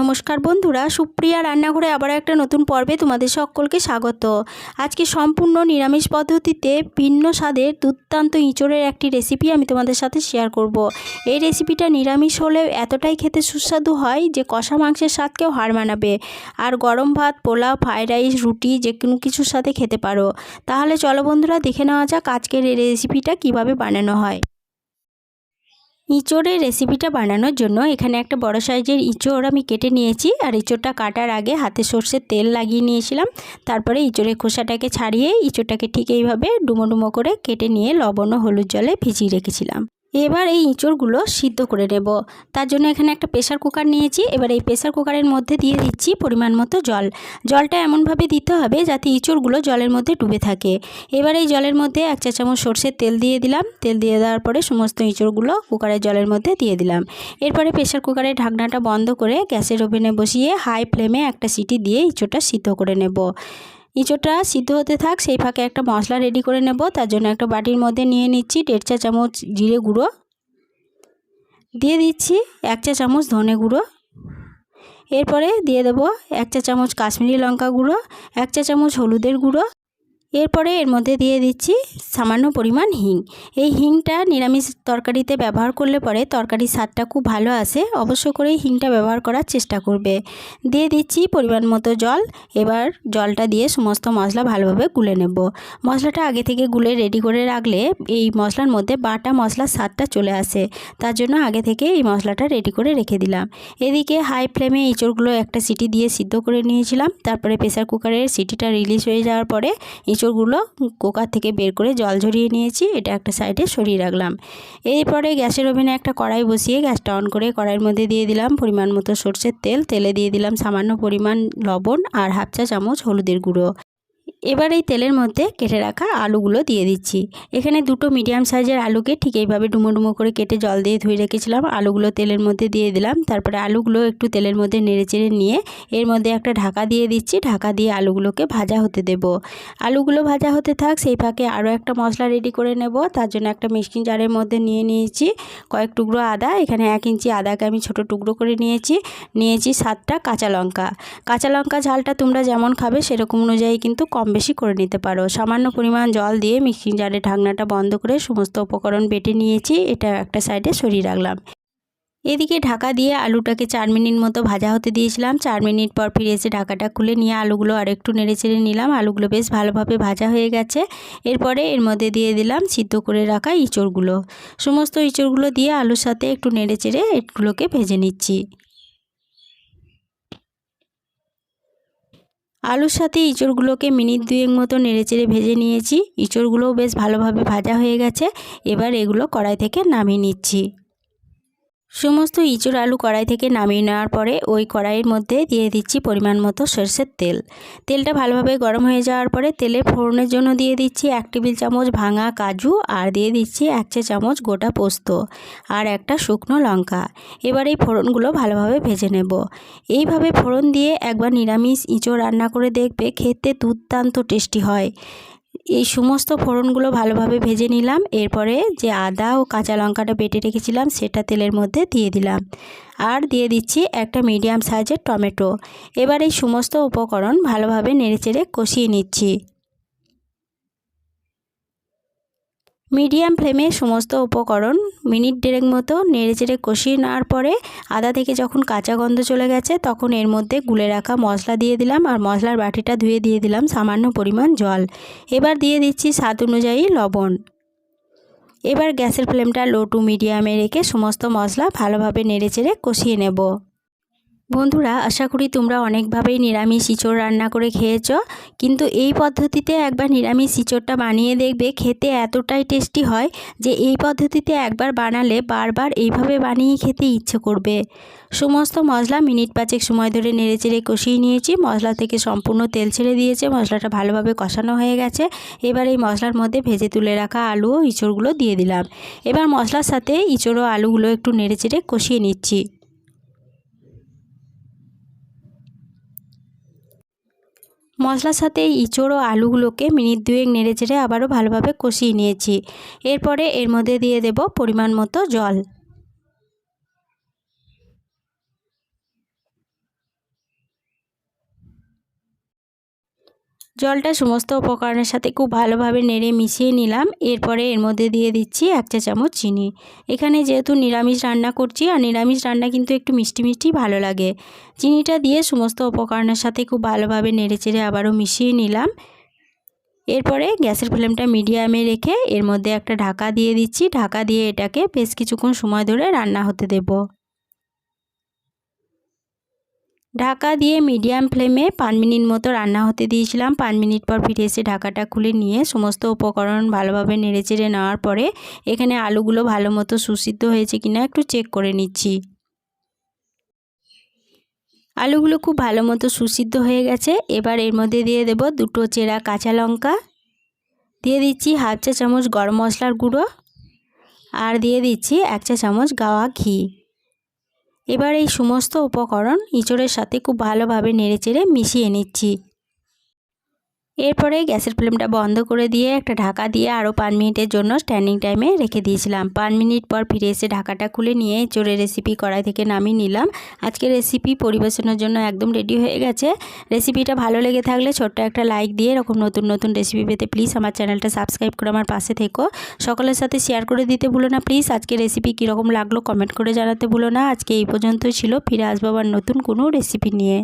নমস্কার বন্ধুরা, সুপ্রিয়া রান্নাঘরে আবার একটা নতুন পর্বে তোমাদের সকলকে স্বাগত। আজকে সম্পূর্ণ নিরামিষ পদ্ধতিতে ভিন্ন স্বাদের দুর্দান্ত ইঁচড়ের একটি রেসিপি আমি তোমাদের সাথে শেয়ার করব। এই রেসিপিটা নিরামিষ হলেও এতটাই খেতে সুস্বাদু হয় যে কষা মাংসের স্বাদকেও হার মানাবে। আর গরম ভাত, পোলাও ফ্রাইড রাইস রুটি, যে কোনো কিছুর সাথে খেতে পারো। তাহলে চলো বন্ধুরা, দেখে নেওয়া যাক আজকের এই রেসিপিটা কীভাবে বানানো হয়। ইঁচড়ের রেসিপিটা বানানোর জন্য এখানে একটা বড় সাইজের ইঁচড় আমি কেটে নিয়েছি। আর ইঁচড়টা কাটার আগে হাতে সর্ষের তেল লাগিয়ে নিয়েছিলাম। তারপরে ইঁচড়ের খোসাটাকে ছাড়িয়ে ইঁচড়টাকে ঠিক এইভাবে ডুমো ডুমো করে কেটে নিয়ে লবণ ও হলুদ জলে ভিজিয়ে রেখেছিলাম। এবার এই ইঁচড়গুলো সিদ্ধ করে নেব। তার জন্য এখানে একটা প্রেশার কুকার নিয়েছি। এবার এই প্রেশার কুকারের মধ্যে দিয়ে দিচ্ছি পরিমাণ মতো জল। জলটা এমনভাবে দিতে হবে যাতে ইঁচড়গুলো জলের মধ্যে ডুবে থাকে। এবার এই জলের মধ্যে এক চা চামচ সর্ষের তেল দিয়ে দিলাম। তেল দিয়ে দেওয়ার পরে সমস্ত ইঁচড়গুলো কুকারের জলের মধ্যে দিয়ে দিলাম। এরপরে প্রেশার কুকারের ঢাকনাটা বন্ধ করে গ্যাসের ওভেনে বসিয়ে হাই ফ্লেমে একটা সিটি দিয়ে ইঁচড়টা সিদ্ধ করে নেব। ইঁচোড়টা সিদ্ধ হতে থাক, সেই ফাঁকে একটা মশলা রেডি করে নেব। তার জন্য একটা বাটির মধ্যে নিয়ে নিচ্ছি দেড় চা চামচ জিরে গুঁড়ো। দিয়ে দিচ্ছি এক চা চামচ ধনে গুঁড়ো। এরপরে দিয়ে দেব এক চা চামচ কাশ্মীরি লঙ্কা গুঁড়ো, এক চা চামচ হলুদের গুঁড়ো। এরপরে এর মধ্যে দিয়ে দিচ্ছি সামান্য পরিমাণ হিং। এই হিংটা নিরামিষ তরকারিতে ব্যবহার করলে পরে তরকারির স্বাদটা খুব ভালো আসে। অবশ্য করে হিংটা ব্যবহার করার চেষ্টা করবে। দিয়ে দিচ্ছি পরিমাণ মতো জল। এবার জলটা দিয়ে সমস্ত মশলা ভালোভাবে গুলে নেব। মশলাটা আগে থেকে গুলে রেডি করে রাখলে এই মশলার মধ্যে বাটা মশলার স্বাদটা চলে আসে। তার জন্য আগে থেকে এই মশলাটা রেডি করে রেখে দিলাম। এদিকে হাই ফ্লেমে ইঁচড়গুলো একটা সিটি দিয়ে সিদ্ধ করে নিয়েছিলাম। তারপরে প্রেসার কুকারের সিটিটা রিলিজ হয়ে যাওয়ার পরে এঁচোড়গুলো কুকার থেকে বের করে জল ঝরিয়ে নিয়েছি, এটা একটা সাইডে সরিয়ে রাখলাম। এরপরে গ্যাসের ওভেনে একটা কড়াই বসিয়ে গ্যাসটা অন করে কড়াইয়ের মধ্যে দিয়ে দিলাম পরিমাণ মতো সর্ষের তেল। তেলে দিয়ে দিলাম সামান্য পরিমাণ লবণ আর হাফ চা চামচ হলুদের গুঁড়ো। এবার এই তেলের মধ্যে কেটে রাখা আলুগুলো দিয়ে দিচ্ছি। এখানে দুটো মিডিয়াম সাইজের আলুকে ঠিক এইভাবে ডুমো ডুমো করে কেটে জল দিয়ে ধুয়ে রেখেছিলাম। আলুগুলো তেলের মধ্যে দিয়ে দিলাম। তারপরে আলুগুলো একটু তেলের মধ্যে নেড়েচেড়ে নিয়ে এর মধ্যে একটা ঢাকা দিয়ে দিচ্ছি। ঢাকা দিয়ে আলুগুলোকে ভাজা হতে দেব। আলুগুলো ভাজা হতে থাক, সেই ফাঁকে আরও একটা মশলা রেডি করে নেব। তার জন্য একটা মিষ্টি জারের মধ্যে নিয়ে নিয়েছি কয়েক টুকরো আদা। এখানে এক ইঞ্চি আদাকে আমি ছোট টুকরো করে নিয়েছি। নিয়েছি সাতটা কাঁচা লঙ্কা। কাঁচা লঙ্কা ঝালটা তোমরা যেমন খাবে সেরকম অনুযায়ী কিন্তু কম বেশি করে নিতে পারো। সামান্য পরিমাণ জল দিয়ে মিক্সিং জারে ঢাকনাটা বন্ধ করে সমস্ত উপকরণ বেটে নিয়েছি, এটা একটা সাইডে সরিয়ে রাখলাম। এদিকে ঢাকা দিয়ে আলুটাকে চার মিনিট মতো ভাজা হতে দিয়েছিলাম। চার মিনিট পর ফিরে এসে ঢাকাটা খুলে নিয়ে আলুগুলো আর একটু নেড়ে চেড়ে নিলাম। আলুগুলো বেশ ভালোভাবে ভাজা হয়ে গেছে। এরপরে এর মধ্যে দিয়ে দিলাম সিদ্ধ করে রাখা ইঁচড়গুলো। সমস্ত ইঁচড়গুলো দিয়ে আলুর সাথে একটু নেড়ে চেড়ে এগুলোকে ভেজে নিচ্ছি। আলুর সাথে ইঁচড়গুলোকে মিনিট দুয়েক মতো নেড়েচেড়ে ভেজে নিয়েছি। ইঁচড়গুলোও বেশ ভালোভাবে ভাজা হয়ে গেছে। এবার এগুলো কড়াই থেকে নামিয়ে নিচ্ছি। সমস্ত ইঁচড় আলু কড়াই থেকে নামিয়ে নেওয়ার পরে ওই কড়াইয়ের মধ্যে দিয়ে দিচ্ছি পরিমাণ মতো সরষের তেল। তেলটা ভালোভাবে গরম হয়ে যাওয়ার পরে তেলে ফোড়নের জন্য দিয়ে দিচ্ছি এক টেবিল চামচ ভাঙা কাজু আর দিয়ে দিচ্ছি এক চা চামচ গোটা পোস্ত আর একটা শুকনো লঙ্কা। এবার এই ফোড়নগুলো ভালোভাবে ভেজে নেব। এইভাবে ফোড়ন দিয়ে একবার নিরামিষ ইঁচড় রান্না করে দেখবে খেতে দুর্দান্ত টেস্টি হয়। এই সমস্ত ফোড়নগুলো ভালোভাবে ভেজে নিলাম। এরপরে যে আদা ও কাঁচা লঙ্কাটা বেটে রেখেছিলাম, সেটা তেলের মধ্যে দিয়ে দিলাম। আর দিয়ে দিচ্ছি একটা মিডিয়াম সাইজের টমেটো। এবার এই সমস্ত উপকরণ ভালোভাবে নেড়েচেড়ে কষিয়ে নিচ্ছি। মিডিয়াম ফ্লেমে সমস্ত উপকরণ মিনিট দেড়েক মতো নেড়েচেড়ে কষিয়ে নেওয়ার পরে আদা থেকে যখন কাঁচা গন্ধ চলে গেছে, তখন এর মধ্যে গুলে রাখা মশলা দিয়ে দিলাম আর মশলার বাটিটা ধুয়ে দিয়ে দিলাম সামান্য পরিমাণ জল। এবার দিয়ে দিচ্ছি স্বাদ অনুযায়ী লবণ। এবার গ্যাসের ফ্লেমটা লো টু মিডিয়ামে রেখে সমস্ত মশলা ভালোভাবে নেড়েচেড়ে কষিয়ে নেব। বন্ধুরা, আশা করি তোমরা অনেকভাবেই নিরামিষ ইঁচড় রান্না করে খেয়েছ। কিন্তু এই পদ্ধতিতে একবার নিরামিষ ইঁচড়টা বানিয়ে দেখবে, খেতে এতটাই টেস্টি হয় যে এই পদ্ধতিতে একবার বানালে বারবার এইভাবে বানিয়ে খেতে ইচ্ছে করবে। সমস্ত মশলা মিনিট পাঁচেক সময় ধরে নেড়ে চেড়ে কষিয়ে নিয়েছি। মশলা থেকে সম্পূর্ণ তেল ছেড়ে দিয়েছে, মশলাটা ভালোভাবে কষানো হয়ে গেছে। এবার এই মশলার মধ্যে ভেজে তুলে রাখা আলু ও ইঁচড়গুলো দিয়ে দিলাম। এবার মশলার সাথে ইঁচড় ও আলুগুলো একটু নেড়ে চেড়ে কষিয়ে নিচ্ছি। মশলার সাথে ইঁচড় ও আলুগুলোকে মিনিট দুয়েক নেড়ে চেড়ে আবারও ভালোভাবে কষিয়ে নিয়েছি। এরপরে এর মধ্যে দিয়ে দেব পরিমাণ মতো জল। জলটা সমস্ত উপকরণের সাথে খুব ভালোভাবে নেড়ে মিশিয়ে নিলাম। এরপরে এর মধ্যে দিয়ে দিচ্ছি এক চা চামচ চিনি। এখানে যেহেতু নিরামিষ রান্না করছি, আর নিরামিষ রান্না কিন্তু একটু মিষ্টি মিষ্টি ভালো লাগে। চিনিটা দিয়ে সমস্ত উপকরণের সাথে খুব ভালোভাবে নেড়ে চেড়ে আবারও মিশিয়ে নিলাম। এরপরে গ্যাসের ফ্লেমটা মিডিয়ামে রেখে এর মধ্যে একটা ঢাকা দিয়ে দিচ্ছি। ঢাকা দিয়ে এটাকে বেশ কিছুক্ষণ সময় ধরে রান্না হতে দেব। ঢাকা দিয়ে মিডিয়াম ফ্লেমে পাঁচ মিনিট মতো রান্না হতে দিয়েছিলাম। পাঁচ মিনিট পর ফিরে এসে ঢাকাটা খুলে নিয়ে সমস্ত উপকরণ ভালোভাবে নেড়ে চেড়ে নেওয়ার পরে এখানে আলুগুলো ভালো মতো সুসিদ্ধ হয়েছে কিনা একটু চেক করে নিচ্ছি। আলুগুলো খুব ভালো মতো সুসিদ্ধ হয়ে গেছে। এবার এর মধ্যে দিয়ে দেব দুটো চেরা কাঁচা লঙ্কা। দিয়ে দিচ্ছি হাফ চা চামচ গরম মশলার গুঁড়ো। আর দিয়ে দিচ্ছি এক চা চামচ গাওয়া ঘি। এবার এই সমস্ত উপকরণ ইঁচড়ের সাথে খুব ভালোভাবে নেড়েচেড়ে মিশিয়ে নিচ্ছি। এরপরে গ্যাসের ফ্লেমটা বন্ধ করে দিয়ে একটা ঢাকা দিয়ে আরও পাঁচ মিনিটের জন্য স্ট্যান্ডিং টাইমে রেখে দিয়েছিলাম। পাঁচ মিনিট পর ফিরে এসে ঢাকাটা খুলে নিয়ে চোরে রেসিপি কড়াই থেকে নামিয়ে নিলাম। আজকে রেসিপি পরিবেশনের জন্য একদম রেডি হয়ে গেছে। রেসিপিটা ভালো লেগে থাকলে ছোট্ট একটা লাইক দিয়ে এরকম নতুন নতুন রেসিপি পেতে প্লিজ আমার চ্যানেলটা সাবস্ক্রাইব করে আমার পাশে থেকো। সকলের সাথে শেয়ার করে দিতে ভুলো না প্লিজ। আজকে রেসিপি কীরকম লাগল কমেন্ট করে জানাতে ভুলো না। আজকে এই পর্যন্তই ছিল। ফিরে আসব আবার নতুন কোনো রেসিপি নিয়ে।